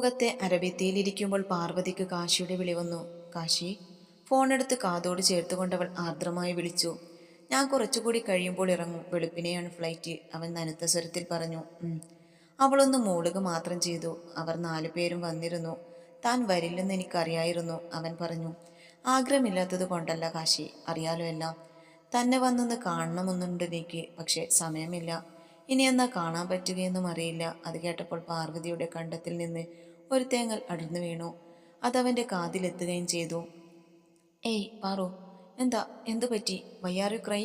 പൂമുഖത്തെ അരഭിത്തിയിലിരിക്കുമ്പോൾ പാർവതിക്ക് കാശിയുടെ വിളി വന്നു. കാശി ഫോണെടുത്ത് കാതോട് ചേർത്തുകൊണ്ടവൾ ആർദ്രമായി വിളിച്ചു. ഞാൻ കുറച്ചുകൂടി കഴിയുമ്പോൾ ഇറങ്ങും. വെളുപ്പിനെയാണ് ഫ്ലൈറ്റ് അവൻ നനുത്ത സ്വരത്തിൽ പറഞ്ഞു. അവളൊന്ന് മൂളുക മാത്രം ചെയ്തു. അവർ നാലു പേരും വന്നിരുന്നു. താൻ വരില്ലെന്ന് എനിക്കറിയായിരുന്നു അവൻ പറഞ്ഞു. ആഗ്രഹമില്ലാത്തത് കൊണ്ടല്ല കാശി. അറിയാലോ എല്ലാം. തന്നെ വന്നൊന്ന് കാണണമെന്നുണ്ട് എനിക്ക്. പക്ഷേ സമയമില്ല. ഇനി എന്നാ കാണാൻ പറ്റുകയെന്നും അറിയില്ല. അത് കേട്ടപ്പോൾ പാർവതിയുടെ കണ്ടത്തിൽ നിന്ന് ഒരു തേങ്ങൽ അടർന്നു വീണു. അതവന്റെ കാതിലെത്തുകയും ചെയ്തു. ഏയ് പാറു എന്താ എന്തു പറ്റി? വയ്യാറ് ക്രൈ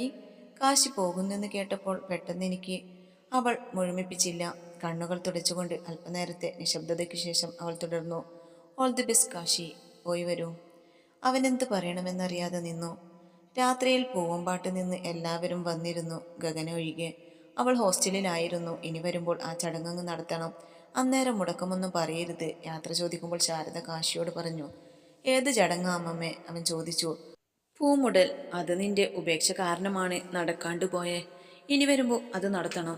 കാശി പോകുന്നെന്ന് കേട്ടപ്പോൾ പെട്ടെന്ന് എനിക്ക് അവൾ മുഴുമിപ്പിച്ചില്ല. കണ്ണുകൾ തുടച്ചുകൊണ്ട് അല്പനേരത്തെ നിശബ്ദതയ്ക്ക് ശേഷം അവൾ തുടർന്നു. All the best Kashi. പോയി വരൂ. അവനെന്ത് പറയണമെന്നറിയാതെ നിന്നു. രാത്രിയിൽ പൂവമ്പാട്ട് നിന്ന് എല്ലാവരും വന്നിരുന്നു ഗഗന ഒഴികെ അവൾ ഹോസ്റ്റലിലായിരുന്നു. ഇനി വരുമ്പോൾ ആ ചടങ്ങങ്ങ് നടത്തണം. അന്നേരം മുടക്കമൊന്നും പറയരുത്. യാത്ര ചോദിക്കുമ്പോൾ ശാരദ കാശിയോട് പറഞ്ഞു ഏത് ചടങ്ങാ അമ്മമ്മേ? അവൻ ചോദിച്ചു പൂമുടൽ അത് നിന്റെ ഉപേക്ഷ കാരണമാണ്. നടക്കാണ്ട് പോയേ. ഇനി വരുമ്പോൾ അത് നടത്തണം.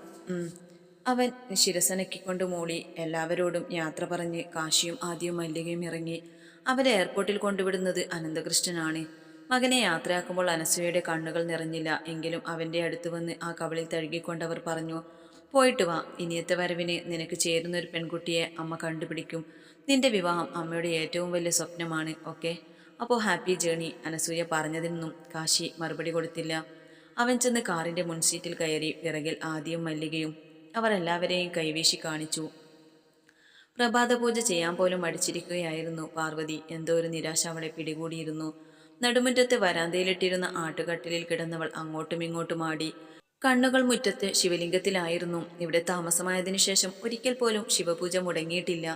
അവൻ ശിരസനക്കിക്കൊണ്ട് മൂളി. എല്ലാവരോടും യാത്ര പറഞ്ഞ് കാശിയും ആദ്യം മല്ലികയും ഇറങ്ങി. അവരെ എയർപോർട്ടിൽ കൊണ്ടുവിടുന്നത് അനന്തകൃഷ്ണനാണ്. മകനെ യാത്രയാക്കുമ്പോൾ അനസൂയയുടെ കണ്ണുകൾ നിറഞ്ഞില്ല. എങ്കിലും അവന്റെ അടുത്ത് വന്ന് ആ കവളിൽ തഴുകിക്കൊണ്ടവർ പറഞ്ഞു പോയിട്ട് വാ. ഇനിയത്തെ വരവിനെ നിനക്ക് ചേരുന്ന ഒരു പെൺകുട്ടിയെ അമ്മ കണ്ടുപിടിക്കും. നിന്റെ വിവാഹം അമ്മയുടെ ഏറ്റവും വലിയ സ്വപ്നമാണ് ഓക്കെ? അപ്പോൾ ഹാപ്പി ജേണി അനസൂയ പറഞ്ഞതിനൊന്നും കാശി മറുപടി കൊടുത്തില്ല. അവൻ ചെന്ന് കാറിന്റെ മുൻസീറ്റിൽ കയറി പിറകിൽ ആദ്യം മല്ലികയും അവർ എല്ലാവരെയും കൈവീശി കാണിച്ചു. പ്രഭാത പൂജ ചെയ്യാൻ പോലും മടിച്ചിരിക്കുകയായിരുന്നു പാർവതി. എന്തോ ഒരു നിരാശ അവളെ പിടികൂടിയിരുന്നു. നടുമുറ്റത്ത് വരാന്തയിലിട്ടിരുന്ന ആട്ടുകട്ടിലിൽ കിടന്നവൾ അങ്ങോട്ടും ഇങ്ങോട്ടും ആടി. കണ്ണുകൾ മുറ്റത്ത് ശിവലിംഗത്തിലായിരുന്നു. ഇവിടെ താമസമായതിനു ശേഷം ഒരിക്കൽ പോലും ശിവപൂജ മുടങ്ങിയിട്ടില്ല.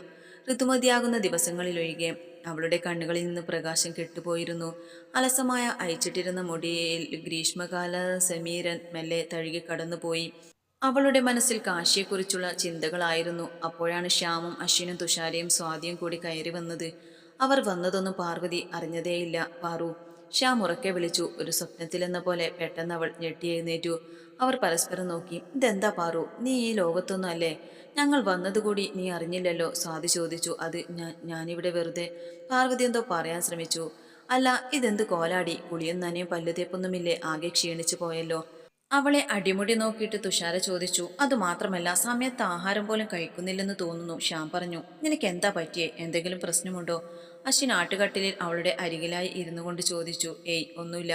ഋതുമതിയാകുന്ന ദിവസങ്ങളിലൊഴികെ അവളുടെ കണ്ണുകളിൽ നിന്ന് പ്രകാശം കെട്ടുപോയിരുന്നു. അലസമായ അയച്ചിട്ടിരുന്ന മുടിയിൽ ഗ്രീഷ്മകാല സമീരൻ മെല്ലെ തഴുകി കടന്നുപോയി. അവളുടെ മനസ്സിൽ കാശിയെക്കുറിച്ചുള്ള ചിന്തകളായിരുന്നു. അപ്പോഴാണ് ശ്യാമും അശ്വിനും തുഷാരയും സ്വാതിയും കൂടി കയറി വന്നത്. അവർ വന്നതൊന്നും പാർവതി അറിഞ്ഞതേയില്ല. പാറു ശ്യാം ഉറക്കെ വിളിച്ചു. ഒരു സ്വപ്നത്തിലെന്ന പോലെ പെട്ടെന്ന് അവൾ ഞെട്ടി എഴുന്നേറ്റു അവർ പരസ്പരം നോക്കി ഇതെന്താ പാറു? നീ ഈ ലോകത്തൊന്നും അല്ലേ? ഞങ്ങൾ വന്നതുകൂടി നീ അറിഞ്ഞില്ലല്ലോ സ്വാതി ചോദിച്ചു. അത് ഞാൻ ഞാനിവിടെ വെറുതെ പാർവതി എന്തോ പറയാൻ ശ്രമിച്ചു. അല്ല ഇതെന്ത് കോലാടി? കുളിയും നനയും പല്ലുതേപ്പൊന്നുമില്ലേ? ആകെ ക്ഷീണിച്ചു പോയല്ലോ. അവളെ അടിമുടി നോക്കിയിട്ട് തുഷാര ചോദിച്ചു. അതുമാത്രമല്ല സമയത്ത് ആഹാരം പോലും കഴിക്കുന്നില്ലെന്ന് തോന്നുന്നു ശ്യാം പറഞ്ഞു. നിനക്ക് എന്താ പറ്റിയേ? എന്തെങ്കിലും പ്രശ്നമുണ്ടോ? അശ്വിൻ ആട്ടുകട്ടിലിൽ അവളുടെ അരികിലായി ഇരുന്നു കൊണ്ട് ചോദിച്ചു. ഏയ് ഒന്നുമില്ല.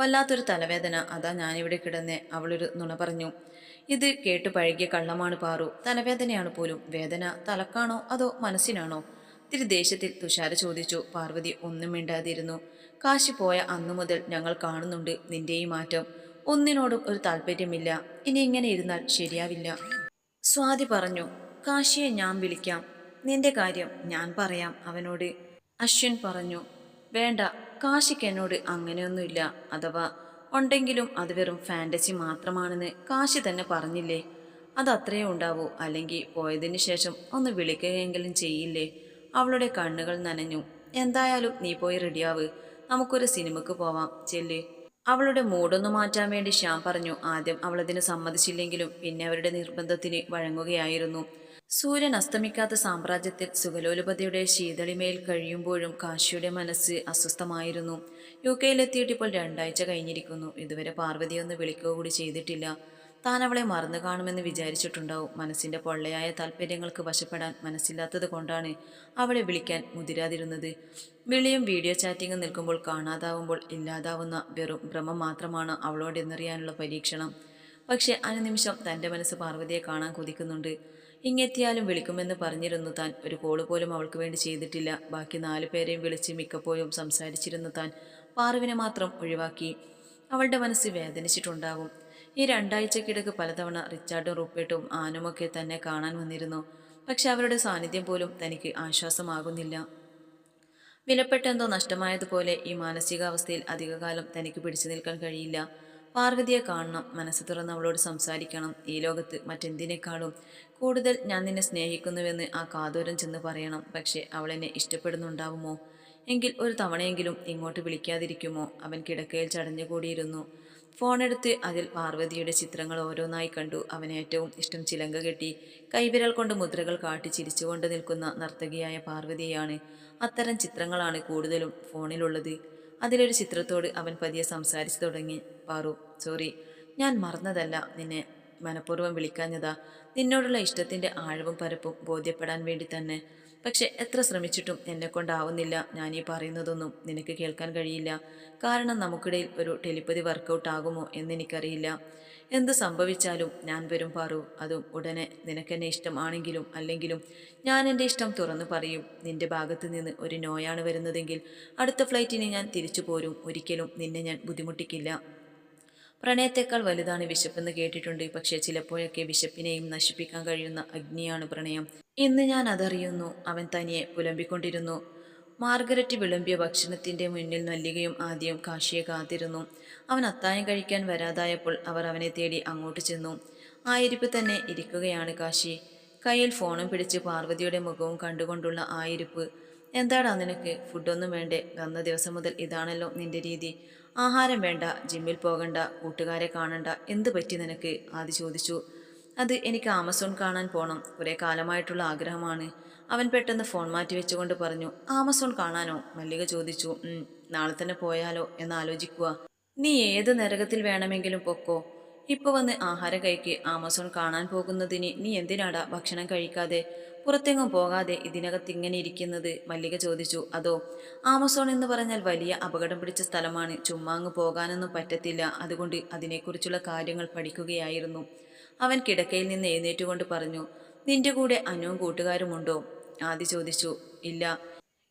വല്ലാത്തൊരു തലവേദന. അതാ ഞാനിവിടെ കിടന്നേ. അവളൊരു നുണ പറഞ്ഞു. ഇത് കേട്ട് പഴകിയ കള്ളമാണ് പാറു. തലവേദനയാണ് പോലും. വേദന തലക്കാണോ അതോ മനസ്സിനാണോ? തിരി ദേഷ്യത്തിൽ തുഷാര ചോദിച്ചു. പാർവതി ഒന്നും മിണ്ടാതിരുന്നു. കാശി പോയ അന്നു മുതൽ ഞങ്ങൾ കാണുന്നുണ്ട് നിന്റെ ഈ മാറ്റം. ഒന്നിനോടും ഒരു താല്പര്യമില്ല. ഇനി ഇങ്ങനെ ഇരുന്നാൽ ശരിയാവില്ല. സ്വാതി പറഞ്ഞു കാശിയെ ഞാൻ വിളിക്കാം. നിന്റെ കാര്യം ഞാൻ പറയാം അവനോട്. അശ്വിൻ പറഞ്ഞു വേണ്ട. കാശിക്ക് എന്നോട് അങ്ങനെയൊന്നുമില്ല. അഥവാ ഉണ്ടെങ്കിലും അത് വെറും ഫാന്റസി മാത്രമാണെന്ന് കാശി തന്നെ പറഞ്ഞില്ലേ? അതത്രയേ ഉണ്ടാവൂ. അല്ലെങ്കിൽ പോയതിന് ശേഷം ഒന്ന് വിളിക്കുകയെങ്കിലും ചെയ്യില്ലേ? അവളുടെ കണ്ണുകൾ നനഞ്ഞു. എന്തായാലും നീ പോയി റെഡിയാവ് നമുക്കൊരു സിനിമക്ക് പോവാം. ചെല്ല്. അവളുടെ മൂടൊന്നു മാറ്റാൻ വേണ്ടി ശ്യാം പറഞ്ഞു. ആദ്യം അവളതിന് സമ്മതിച്ചില്ലെങ്കിലും പിന്നെ അവരുടെ നിർബന്ധത്തിന് വഴങ്ങുകയായിരുന്നു. സൂര്യൻ അസ്തമിക്കാത്ത സാമ്രാജ്യത്തിൽ സുഖലോലുപതയുടെ ശീതളിമയിൽ കഴിയുമ്പോഴും കാശിയുടെ മനസ്സ് അസ്വസ്ഥമായിരുന്നു. യു കെയിലെത്തിയിട്ട് ഇപ്പോൾ രണ്ടാഴ്ച കഴിഞ്ഞിരിക്കുന്നു. ഇതുവരെ പാർവതിയൊന്ന് വിളിക്കുക കൂടി ചെയ്തിട്ടില്ല. താൻ അവളെ മറന്നു കാണുമെന്ന് വിചാരിച്ചിട്ടുണ്ടാവും. മനസ്സിന്റെ പൊള്ളയായ താല്പര്യങ്ങൾക്ക് വശപ്പെടാൻ മനസ്സില്ലാത്തത് കൊണ്ടാണ് അവളെ വിളിക്കാൻ മുതിരാതിരുന്നത്. വിളിയും വീഡിയോ ചാറ്റിങ്ങും നിൽക്കുമ്പോൾ കാണാതാവുമ്പോൾ ഇല്ലാതാവുന്ന വെറും ഭ്രമം മാത്രമാണ് അവളോട് എന്നറിയാനുള്ള പരീക്ഷണം. പക്ഷേ അനുനിമിഷം തന്റെ മനസ്സ് പാർവതിയെ കാണാൻ കൊതിക്കുന്നുണ്ട്. ഇങ്ങെത്തിയാലും വിളിക്കുമെന്ന് പറഞ്ഞിരുന്നു താൻ. ഒരു കോൾ പോലും അവൾക്ക് വേണ്ടി ചെയ്തിട്ടില്ല. ബാക്കി നാലു പേരെയും വിളിച്ച് മിക്കപ്പോഴും സംസാരിച്ചിരുന്നു താൻ പാറുവിനെ മാത്രം ഒഴിവാക്കി. അവളുടെ മനസ്സ് വേദനിച്ചിട്ടുണ്ടാകും. ഈ രണ്ടാഴ്ചക്കിടക്ക് പലതവണ റിച്ചാർഡും റുപ്പേട്ടും ആനുമൊക്കെ തന്നെ കാണാൻ വന്നിരുന്നു. പക്ഷെ അവരുടെ സാന്നിധ്യം പോലും തനിക്ക് ആശ്വാസമാകുന്നില്ല. വിലപ്പെട്ടെന്തോ നഷ്ടമായതുപോലെ ഈ മാനസികാവസ്ഥയിൽ അധികകാലം തനിക്ക് പിടിച്ചു നിൽക്കാൻ കഴിയില്ല. പാർവതിയെ കാണണം മനസ്സ് തുറന്ന് അവളോട് സംസാരിക്കണം ഈ ലോകത്ത് മറ്റെന്തിനേക്കാളും കൂടുതൽ ഞാൻ നിന്നെ സ്നേഹിക്കുന്നുവെന്ന് ആ കാതോരം ചെന്ന് പറയണം. പക്ഷേ അവൾ എന്നെ ഇഷ്ടപ്പെടുന്നുണ്ടാവുമോ? എങ്കിൽ ഒരു തവണയെങ്കിലും ഇങ്ങോട്ട് വിളിക്കാതിരിക്കുമോ? അവൻ കിടക്കയിൽ ചടഞ്ഞുകൂടിയിരുന്നു. ഫോണെടുത്ത് അതിൽ പാർവതിയുടെ ചിത്രങ്ങൾ ഓരോന്നായി കണ്ടു. അവന് ഏറ്റവും ഇഷ്ടം ചിലങ്ക കെട്ടി കൈവിരൽ കൊണ്ട് മുദ്രകൾ കാട്ടി ചിരിച്ചുകൊണ്ട് നിൽക്കുന്ന നർത്തകിയായ പാർവതിയാണ് അത്തരം ചിത്രങ്ങളാണ് കൂടുതലും ഫോണിലുള്ളത്. അതിലൊരു ചിത്രത്തോട് അവൻ പതിയെ സംസാരിച്ചു തുടങ്ങി. പാറു സോറി ഞാൻ മറന്നതല്ല നിന്നെ മനഃപൂർവം വിളിക്കാഞ്ഞതാ. നിന്നോടുള്ള ഇഷ്ടത്തിന്റെ ആഴവും പരപ്പും ബോധ്യപ്പെടാൻ വേണ്ടി തന്നെ പക്ഷെ എത്ര ശ്രമിച്ചിട്ടും എന്നെ കൊണ്ടാവുന്നില്ല. ഞാൻ ഈ പറയുന്നതൊന്നും നിനക്ക് കേൾക്കാൻ കഴിയില്ല. കാരണം നമുക്കിടയിൽ ഒരു ടെലിപ്പതി വർക്കൗട്ട് ആകുമോ എന്നെനിക്കറിയില്ല. എന്ത് സംഭവിച്ചാലും ഞാൻ വരും പാറു. അതും ഉടനെ നിനക്കെന്നെ ഇഷ്ടമാണെങ്കിലും അല്ലെങ്കിലും ഞാൻ എന്റെ ഇഷ്ടം തുറന്നു പറയും. നിന്റെ ഭാഗത്ത് നിന്ന് ഒരു നോയാണ് വരുന്നതെങ്കിൽ അടുത്ത ഫ്ലൈറ്റിന് ഞാൻ തിരിച്ചു പോരും. ഒരിക്കലും നിന്നെ ഞാൻ ബുദ്ധിമുട്ടിക്കില്ല. പ്രണയത്തെക്കാൾ വലുതാണ് വിശപ്പെന്ന് കേട്ടിട്ടുണ്ട്. പക്ഷേ ചിലപ്പോഴൊക്കെ വിശപ്പിനെയും നശിപ്പിക്കാൻ കഴിയുന്ന അഗ്നിയാണ് പ്രണയം. ഇന്ന് ഞാൻ അതറിയുന്നു അവൻ തനിയെ പുലമ്പിക്കൊണ്ടിരുന്നു മാർഗരറ്റ് വിളമ്പിയ ഭക്ഷണത്തിന്റെ മുന്നിൽ നല്ലികയും ആദ്യം കാശിയെ കാത്തിരുന്നു. അവൻ അത്തായം കഴിക്കാൻ വരാതായപ്പോൾ അവർ അവനെ തേടി അങ്ങോട്ട് ചെന്നു. ആയിരിപ്പ് തന്നെ ഇരിക്കുകയാണ് കാശി. കയ്യിൽ ഫോണും പിടിച്ച് പാർവതിയുടെ മുഖവും കണ്ടുകൊണ്ടുള്ള ആയിരിപ്പ്. എന്താടാ നിനക്ക്? ഫുഡൊന്നും വേണ്ടേ? വന്ന ദിവസം മുതൽ ഇതാണല്ലോ നിന്റെ രീതി. ആഹാരം വേണ്ട ജിമ്മിൽ പോകണ്ട കൂട്ടുകാരെ കാണണ്ട. എന്ത് പറ്റി നിനക്ക്? ആദ്യ ചോദിച്ചു. അത് എനിക്ക് ആമസോൺ കാണാൻ പോകണം കുറേ കാലമായിട്ടുള്ള ആഗ്രഹമാണ്. അവൻ പെട്ടെന്ന് ഫോൺ മാറ്റി വെച്ചുകൊണ്ട് പറഞ്ഞു ആമസോൺ കാണാനോ? മല്ലിക ചോദിച്ചു നാളെ തന്നെ പോയാലോ? എന്ന് ആലോചിക്കുക. നീ ഏത് നരകത്തിൽ വേണമെങ്കിലും പൊക്കോ. ഇപ്പൊ വന്ന് ആഹാരം കഴിക്ക്. ആമസോൺ കാണാൻ പോകുന്നതിന് നീ എന്തിനാടാ ഭക്ഷണം കഴിക്കാതെ? പുറത്തെങ്ങും പോകാതെ ഇതിനകത്ത് ഇങ്ങനെ ഇരിക്കുന്നത്? മല്ലിക ചോദിച്ചു അതോ ആമസോൺ എന്ന് പറഞ്ഞാൽ വലിയ അപകടം പിടിച്ച സ്ഥലമാണ്. ചുമ്മാങ്ങ് പോകാനൊന്നും പറ്റത്തില്ല. അതുകൊണ്ട് അതിനെക്കുറിച്ചുള്ള കാര്യങ്ങൾ പഠിക്കുകയായിരുന്നു. അവൻ കിടക്കയിൽ നിന്ന് എഴുന്നേറ്റുകൊണ്ട് പറഞ്ഞു നിന്റെ കൂടെ അനുവും കൂട്ടുകാരുമുണ്ടോ ആദ്യ ചോദിച്ചു ഇല്ല.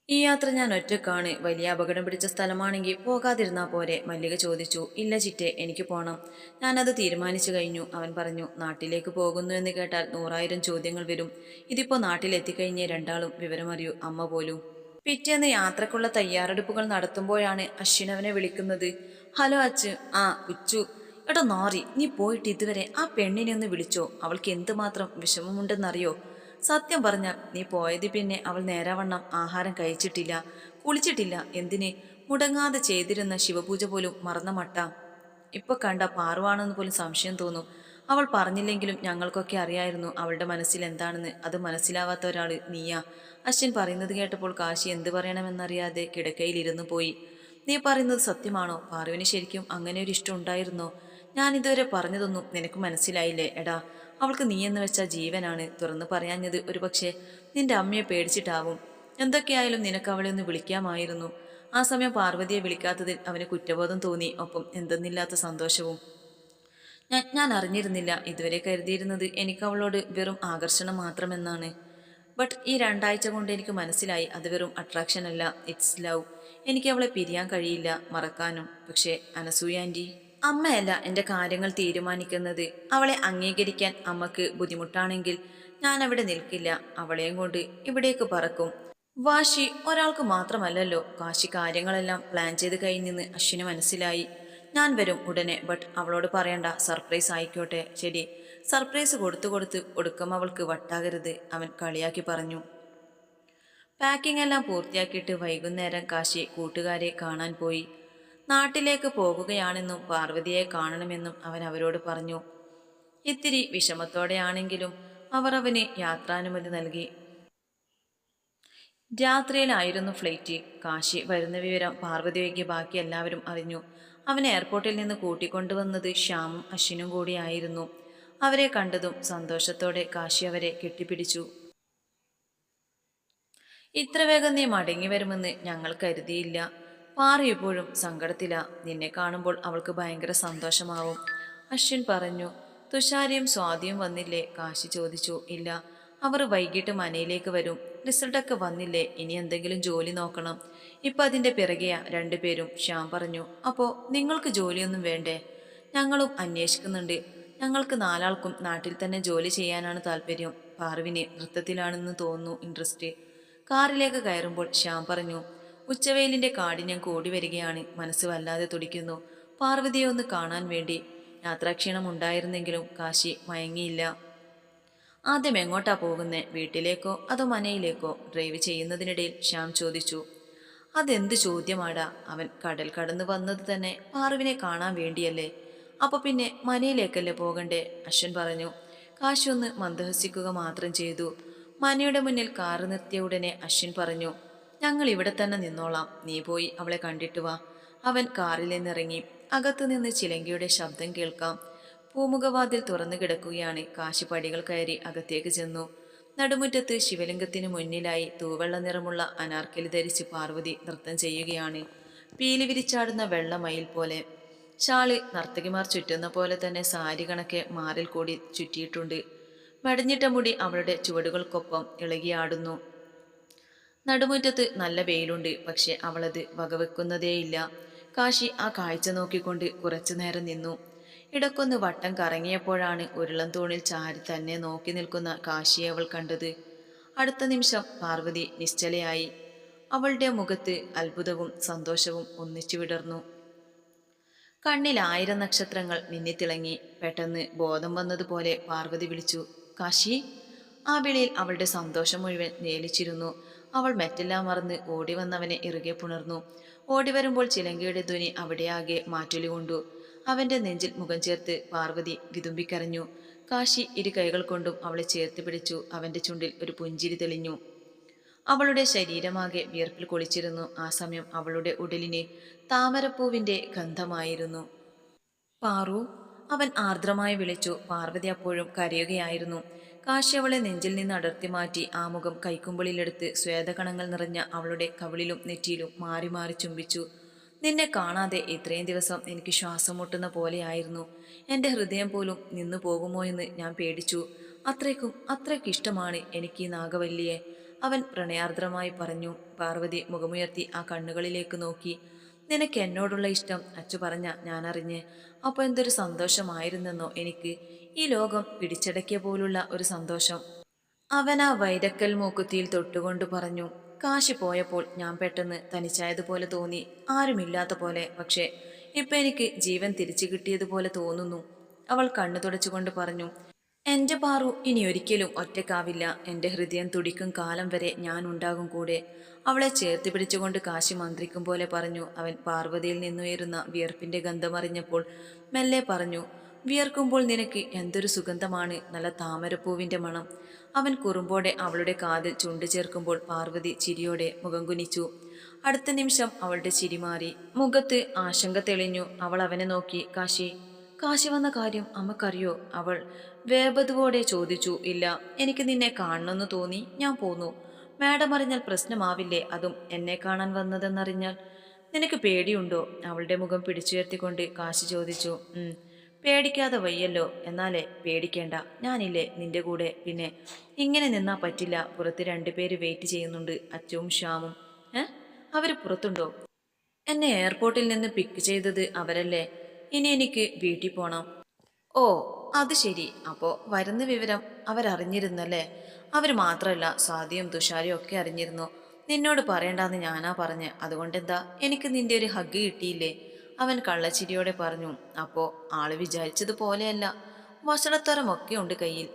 ഈ യാത്ര ഞാൻ ഒറ്റക്കാണ്. വലിയ അപകടം പിടിച്ച സ്ഥലമാണെങ്കിൽ പോകാതിരുന്നാ പോരെ? മല്ലിക ചോദിച്ചു ഇല്ല ചിറ്റെ എനിക്ക് പോണം. ഞാനത് തീരുമാനിച്ചു കഴിഞ്ഞു. അവൻ പറഞ്ഞു നാട്ടിലേക്ക് പോകുന്നു എന്ന് കേട്ടാൽ നൂറായിരം ചോദ്യങ്ങൾ വരും. ഇതിപ്പോ നാട്ടിലെത്തിക്കഴിഞ്ഞേ രണ്ടാളും വിവരമറിയൂ അമ്മ പോലും. പിറ്റേന്ന് യാത്രക്കുള്ള തയ്യാറെടുപ്പുകൾ നടത്തുമ്പോഴാണ് അശ്വിനവനെ വിളിക്കുന്നത്. ഹലോ അച്ഛ ആ ഉച്ചു. എടാ നാറി നീ പോയിട്ട് ഇതുവരെ ആ പെണ്ണിനെ ഒന്ന് വിളിച്ചോ. അവൾക്ക് എന്തുമാത്രം വിഷമമുണ്ടെന്നറിയോ? സത്യം പറഞ്ഞാൽ നീ പോയത് പിന്നെ അവൾ നേരാവണ്ണം ആഹാരം കഴിച്ചിട്ടില്ല. കുളിച്ചിട്ടില്ല. എന്തിനെ? മുടങ്ങാതെ ചെയ്തിരുന്ന ശിവപൂജ പോലും മറന്ന മട്ട. ഇപ്പൊ കണ്ട പാറുവാണെന്ന് പോലും സംശയം തോന്നും. അവൾ പറഞ്ഞില്ലെങ്കിലും ഞങ്ങൾക്കൊക്കെ അറിയായിരുന്നു അവളുടെ മനസ്സിൽ എന്താണെന്ന്. അത് മനസ്സിലാവാത്ത ഒരാൾ നീയാ. അശ്വിൻ പറയുന്നത് കേട്ടപ്പോൾ കാശി എന്ത് പറയണമെന്നറിയാതെ കിടക്കയിൽ ഇരുന്നു പോയി. നീ പറയുന്നത് സത്യമാണോ? പാറുവിന് ശരിക്കും അങ്ങനെ ഒരു ഇഷ്ടം ഉണ്ടായിരുന്നോ? ഞാൻ ഇതുവരെ പറഞ്ഞതൊന്നും നിനക്ക് മനസ്സിലായില്ലേ? എടാ അവൾക്ക് നീ എന്ന് വെച്ച ജീവനാണ്. തുറന്നു പറയാഞ്ഞത് ഒരു പക്ഷേ നിന്റെ അമ്മയെ പേടിച്ചിട്ടാവും. എന്തൊക്കെയായാലും നിനക്ക് അവളെ ഒന്ന് വിളിക്കാമായിരുന്നു. ആ സമയം പാർവതിയെ വിളിക്കാത്തതിൽ അവന് കുറ്റബോധം തോന്നി ഒപ്പം എന്തെന്നില്ലാത്ത സന്തോഷവും. ഞാൻ ഞാൻ അറിഞ്ഞിരുന്നില്ല ഇതുവരെ കരുതിയിരുന്നത് എനിക്ക് അവളോട് വെറും ആകർഷണം മാത്രമെന്നാണ്. ബട്ട് ഈ രണ്ടാഴ്ച കൊണ്ട് എനിക്ക് മനസ്സിലായി അത് വെറും അട്രാക്ഷൻ അല്ല. ഇറ്റ്സ് ലവ് എനിക്ക് അവളെ പിരിയാൻ കഴിയില്ല മറക്കാനും. പക്ഷേ അനസൂയ ആന്റി അമ്മയല്ല എന്റെ കാര്യങ്ങൾ തീരുമാനിക്കുന്നത്. അവളെ അംഗീകരിക്കാൻ അമ്മയ്ക്ക് ബുദ്ധിമുട്ടാണെങ്കിൽ ഞാൻ അവിടെ നിൽക്കില്ല. അവളെയും കൊണ്ട് ഇവിടേക്ക് പറക്കും. വാശി ഒരാൾക്ക് മാത്രമല്ലല്ലോ. കാശി കാര്യങ്ങളെല്ലാം പ്ലാൻ ചെയ്ത് കഴിഞ്ഞെന്ന് അശ്വിന് മനസ്സിലായി. ഞാൻ വരും ഉടനെ ബട്ട് അവളോട് പറയണ്ട. സർപ്രൈസ് ആയിക്കോട്ടെ ശരി. സർപ്രൈസ് കൊടുത്തു കൊടുത്ത് ഒടുക്കം അവൾക്ക് വട്ടാകരുത് അവൻ കളിയാക്കി പറഞ്ഞു. പാക്കിംഗ് എല്ലാം പൂർത്തിയാക്കിയിട്ട് വൈകുന്നേരം കാശി കൂട്ടുകാരെ കാണാൻ പോയി. നാട്ടിലേക്ക് പോകുകയാണെന്നും പാർവതിയെ കാണണമെന്നും അവൻ അവരോട് പറഞ്ഞു. ഇത്തിരി വിഷമത്തോടെയാണെങ്കിലും അവർ അവന് യാത്രാനുമതി നൽകി. രാത്രിയിലായിരുന്നു ഫ്ലൈറ്റ്. കാശി വരുന്ന വിവരം പാർവതിയൊക്കെ ബാക്കി എല്ലാവരും അറിഞ്ഞു. അവൻ എയർപോർട്ടിൽ നിന്ന് കൂട്ടിക്കൊണ്ടുവന്നത് ശ്യാമും അശ്വിനും കൂടിയായിരുന്നു. അവരെ കണ്ടതും സന്തോഷത്തോടെ കാശി അവരെ കെട്ടിപ്പിടിച്ചു. ഇത്ര വേഗം നീ മടങ്ങി വരുമെന്ന് ഞങ്ങൾ കരുതിയില്ല. പാറു എപ്പോഴും സങ്കടത്തില. നിന്നെ കാണുമ്പോൾ അവൾക്ക് ഭയങ്കര സന്തോഷമാവും. അശ്വിൻ പറഞ്ഞു തുഷാരിയും സ്വാതിയും വന്നില്ലേ? കാശി ചോദിച്ചു. ഇല്ല. അവർ വൈകിട്ട് മനയിലേക്ക് വരും. റിസൾട്ടൊക്കെ വന്നില്ലേ? ഇനി എന്തെങ്കിലും ജോലി നോക്കണം. ഇപ്പം അതിന്റെ പിറകെയാ രണ്ടുപേരും ശ്യാം പറഞ്ഞു അപ്പോൾ നിങ്ങൾക്ക് ജോലിയൊന്നും വേണ്ടേ? ഞങ്ങളും അന്വേഷിക്കുന്നുണ്ട്. ഞങ്ങൾക്ക് നാലാൾക്കും നാട്ടിൽ തന്നെ ജോലി ചെയ്യാനാണ് താല്പര്യം. പാർവിന് നൃത്തത്തിലാണെന്ന് തോന്നുന്നു ഇൻട്രസ്റ്റ് കാറിലേക്ക് കയറുമ്പോൾ ശ്യാം പറഞ്ഞു ഉച്ചവെയിലിന്റെ കാഠിന്യം കൂടി വരികയാണ്. മനസ്സ് വല്ലാതെ തുടിക്കുന്നു. പാർവതിയെ ഒന്ന് കാണാൻ വേണ്ടി. യാത്രാക്ഷീണം ഉണ്ടായിരുന്നെങ്കിലും കാശി മയങ്ങിയില്ല. ആദ്യം എങ്ങോട്ടാ പോകുന്നേ? വീട്ടിലേക്കോ അതോ മനയിലേക്കോ? ഡ്രൈവ് ചെയ്യുന്നതിനിടയിൽ ശ്യാം ചോദിച്ചു. അതെന്ത് ചോദ്യമാടാ? അവൻ കടൽ കടന്നു വന്നത് തന്നെ പാർവിനെ കാണാൻ വേണ്ടിയല്ലേ. അപ്പൊ പിന്നെ മനയിലേക്കല്ലേ പോകണ്ടേ? അശ്വൻ പറഞ്ഞു. കാശി ഒന്ന് മന്ദഹസിക്കുക മാത്രം ചെയ്തു. മനയുടെ മുന്നിൽ കാറ് നിർത്തിയ ഉടനെ അശ്വിൻ പറഞ്ഞു. ഞങ്ങൾ ഇവിടെ തന്നെ നിന്നോളാം. നീ പോയി അവളെ കണ്ടിട്ട് വാ. അവൻ കാറിൽ നിന്നിറങ്ങി. അകത്തു നിന്ന് ചിലങ്കയുടെ ശബ്ദം കേൾക്കാം. പൂമുഖവാതിൽ തുറന്നു കിടക്കുകയാണ്. കാശി പടികൾ കയറി അകത്തേക്ക് ചെന്നു. നടുമുറ്റത്ത് ശിവലിംഗത്തിന് മുന്നിലായി തൂവെള്ള നിറമുള്ള അനാർക്കലി ധരിച്ച് പാർവതി നൃത്തം ചെയ്യുകയാണ്. പീലി വിരിച്ചാടുന്ന വെള്ളമയിൽ പോലെ. ഷാൾ നർത്തകിമാർ ചുറ്റുന്ന പോലെ തന്നെ സാരി കണക്കെ മാറിൽ കൂടി ചുറ്റിയിട്ടുണ്ട്. മടിഞ്ഞിട്ട മുടി അവളുടെ ചുവടുകൾക്കൊപ്പം ഇളകിയാടുന്നു. നടുമുറ്റത്ത് നല്ല വെയിലുണ്ട് പക്ഷെ അവളത് വകവെക്കുന്നതേയില്ല. കാശി ആ കാഴ്ച നോക്കിക്കൊണ്ട് കുറച്ചു നേരം നിന്നു. ഇടക്കൊന്ന് വട്ടം കറങ്ങിയപ്പോഴാണ് ഉരുളം തൂണിൽ ചാരി തന്നെ നോക്കി നിൽക്കുന്ന കാശിയെ അവൾ കണ്ടത്. അടുത്ത നിമിഷം പാർവതി നിശ്ചലയായി. അവളുടെ മുഖത്ത് അത്ഭുതവും സന്തോഷവും ഒന്നിച്ചു വിടർന്നു. കണ്ണിൽ ആയിരം നക്ഷത്രങ്ങൾ മിന്നിത്തിളങ്ങി. പെട്ടെന്ന് ബോധം വന്നതുപോലെ പാർവതി വിളിച്ചു കാശി ആ വിളിയിൽ അവളുടെ സന്തോഷം മുഴുവൻ നേലിച്ചിരുന്നു. അവൾ മറ്റെല്ലാം മറന്ന് ഓടി വന്നവനെ ഇറുകെ പുണർന്നു. ഓടി വരുമ്പോൾ ചിലങ്കയുടെ ധ്വനി അവിടെയാകെ മാറ്റൊലി കൊണ്ടു. അവന്റെ നെഞ്ചിൽ മുഖം ചേർത്ത് പാർവതി വിതുമ്പിക്കരഞ്ഞു. കാശി ഇരു കൈകൾ കൊണ്ടും അവളെ ചേർത്ത് പിടിച്ചു. അവന്റെ ചുണ്ടിൽ ഒരു പുഞ്ചിരി തെളിഞ്ഞു. അവളുടെ ശരീരമാകെ വിയർപ്പിൽ കുളിച്ചിരുന്നു. ആ സമയം അവളുടെ ഉടലിന് താമരപ്പൂവിന്റെ ഗന്ധമായിരുന്നു. പാറു അവൻ ആർദ്രമായി വിളിച്ചു. പാർവതി അപ്പോഴും കരയുകയായിരുന്നു. കാശി അവളെ നെഞ്ചിൽ നിന്ന് അടർത്തി മാറ്റി ആ മുഖം കൈക്കുമ്പിളിലെടുത്ത് ശ്വേതകണങ്ങൾ നിറഞ്ഞ അവളുടെ കവിളിലും നെറ്റിയിലും മാറി മാറി ചുംബിച്ചു. നിന്നെ കാണാതെ ഇത്രയും ദിവസം എനിക്ക് ശ്വാസം മുട്ടുന്ന പോലെയായിരുന്നു. എന്റെ ഹൃദയം പോലും നിന്നു പോകുമോ എന്ന് ഞാൻ പേടിച്ചു. അത്രയ്ക്കും അത്രയ്ക്ക് ഇഷ്ടമാണ് എനിക്ക് ഈ നാഗവല്ലിയെ അവൻ പ്രണയാർദ്രമായി പറഞ്ഞു. പാർവതി മുഖമുയർത്തി ആ കണ്ണുകളിലേക്ക് നോക്കി. നിനക്ക് എന്നോടുള്ള ഇഷ്ടം അച്ചു പറഞ്ഞ ഞാൻ അറിഞ്ഞ് അപ്പോൾ എന്തൊരു സന്തോഷമായിരുന്നെന്നോ എനിക്ക്. ഈ ലോകം പിടിച്ചടക്കിയ പോലുള്ള ഒരു സന്തോഷം. അവൻ ആ വൈരക്കൽ മൂക്കുത്തിയിൽ തൊട്ടുകൊണ്ട് പറഞ്ഞു കാശി പോയപ്പോൾ ഞാൻ പെട്ടെന്ന് തനിച്ചായതുപോലെ തോന്നി. ആരുമില്ലാത്ത പോലെ. പക്ഷേ ഇപ്പം എനിക്ക് ജീവൻ തിരിച്ചു കിട്ടിയതുപോലെ തോന്നുന്നു. അവൾ കണ്ണു തുടച്ചുകൊണ്ട് പറഞ്ഞു എന്റെ പാറു ഇനി ഒരിക്കലും ഒറ്റക്കാവില്ല. എന്റെ ഹൃദയം തുടിക്കും കാലം വരെ ഞാൻ ഉണ്ടാകും കൂടെ. അവളെ ചേർത്ത് പിടിച്ചുകൊണ്ട് കാശി മന്ത്രിക്കും പോലെ പറഞ്ഞു. അവൻ പാർവതിയിൽ നിന്നുയരുന്ന വിയർപ്പിന്റെ ഗന്ധമറിഞ്ഞപ്പോൾ മെല്ലെ പറഞ്ഞു വിയർക്കുമ്പോൾ നിനക്ക് എന്തൊരു സുഗന്ധമാണ്? നല്ല താമരപ്പൂവിന്റെ മണം. അവൻ കുറുമ്പോടെ അവളുടെ കാതിൽ ചുണ്ടു ചേർക്കുമ്പോൾ പാർവതി ചിരിയോടെ മുഖം കുനിച്ചു. അടുത്ത നിമിഷം അവളുടെ ചിരി മാറി. മുഖത്ത് ആശങ്ക തെളിഞ്ഞു. അവൾ അവനെ നോക്കി കാശി കാശി വന്ന കാര്യം അമ്മക്കറിയോ? അവൾ വേപതുവോടെ ചോദിച്ചു ഇല്ല എനിക്ക് നിന്നെ കാണണമെന്ന് തോന്നി ഞാൻ പോന്നു. മാഡം അറിഞ്ഞാൽ പ്രശ്നമാവില്ലേ അതും എന്നെ കാണാൻ വന്നതെന്നറിഞ്ഞാൽ? നിനക്ക് പേടിയുണ്ടോ? അവളുടെ മുഖം പിടിച്ചുയർത്തിക്കൊണ്ട് കാശി ചോദിച്ചു "ഉം, പേടിക്കാതെ വയ്യല്ലോ എന്നാലേ പേടിക്കേണ്ട. ഞാനില്ലേ നിന്റെ കൂടെ. പിന്നെ ഇങ്ങനെ നിന്നാ പറ്റില്ല. പുറത്ത് രണ്ടുപേര് വെയിറ്റ് ചെയ്യുന്നുണ്ട് അച്ചുവും ശ്യാമും. ഏ? അവർ പുറത്തുണ്ടോ? എന്നെ എയർപോർട്ടിൽ നിന്ന് പിക്ക് ചെയ്തത് അവരല്ലേ. ഇനി എനിക്ക് വീട്ടിൽ പോണം. ഓ അത് ശരി. അപ്പോൾ വരുന്ന വിവരം അവരറിഞ്ഞിരുന്നല്ലേ? അവർ മാത്രമല്ല സാദിയും തുഷാരിയും ഒക്കെ അറിഞ്ഞിരുന്നു. നിന്നോട് പറയണ്ടെന്ന് ഞാനാ പറഞ്ഞ്. അതുകൊണ്ടെന്താ? എനിക്ക് നിന്റെ ഒരു ഹഗ് കിട്ടിയില്ലേ? അവൻ കള്ളച്ചിരിയോടെ പറഞ്ഞു. അപ്പോൾ ആൾ വിചാരിച്ചതുപോലെയല്ല വസളത്തരമൊക്കെ ഉണ്ട് കയ്യിൽ.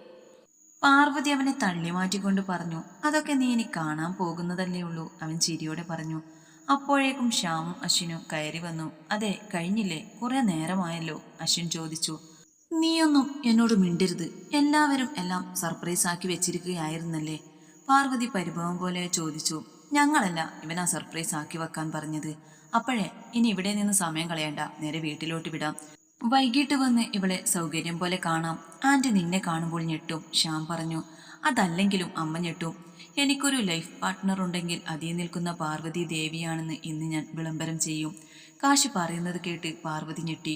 പാർവതി അവനെ തള്ളി മാറ്റിക്കൊണ്ട് പറഞ്ഞു. അതൊക്കെ നീ ഇനി കാണാൻ പോകുന്നതല്ലേ ഉള്ളൂ അവൻ ചിരിയോടെ പറഞ്ഞു. അപ്പോഴേക്കും ശ്യാമും അശ്വിനും കയറി വന്നു. അതെ കഴിഞ്ഞില്ലേ? കുറെ നേരമായല്ലോ അശ്വിൻ ചോദിച്ചു. നീയൊന്നും എന്നോട് മിണ്ടരുത്. എല്ലാവരും എല്ലാം സർപ്രൈസ് ആക്കി വെച്ചിരിക്കുകയായിരുന്നല്ലേ? പാർവതി പരിഭവം പോലെ ചോദിച്ചു. ഞങ്ങളല്ല ഇവനാ സർപ്രൈസ് ആക്കി വെക്കാൻ പറഞ്ഞത്. അപ്പോഴേ ഇനി ഇവിടെ നിന്ന് സമയം കളയണ്ട. നേരെ വീട്ടിലോട്ട് വിടാം. വൈകിട്ട് വന്ന് ഇവളെ സൗകര്യം പോലെ കാണാം. ആന്റി നിന്നെ കാണുമ്പോൾ ഞെട്ടും ശ്യാം പറഞ്ഞു. അതല്ലെങ്കിലും അമ്മ ഞെട്ടും. എനിക്കൊരു ലൈഫ് പാർട്ട്ണർ ഉണ്ടെങ്കിൽ അതിൽ നിൽക്കുന്ന പാർവതി ദേവിയാണെന്ന് ഇന്ന് ഞാൻ വിളംബരം ചെയ്യും. കാശി പറയുന്നത് കേട്ട് പാർവതി ഞെട്ടി.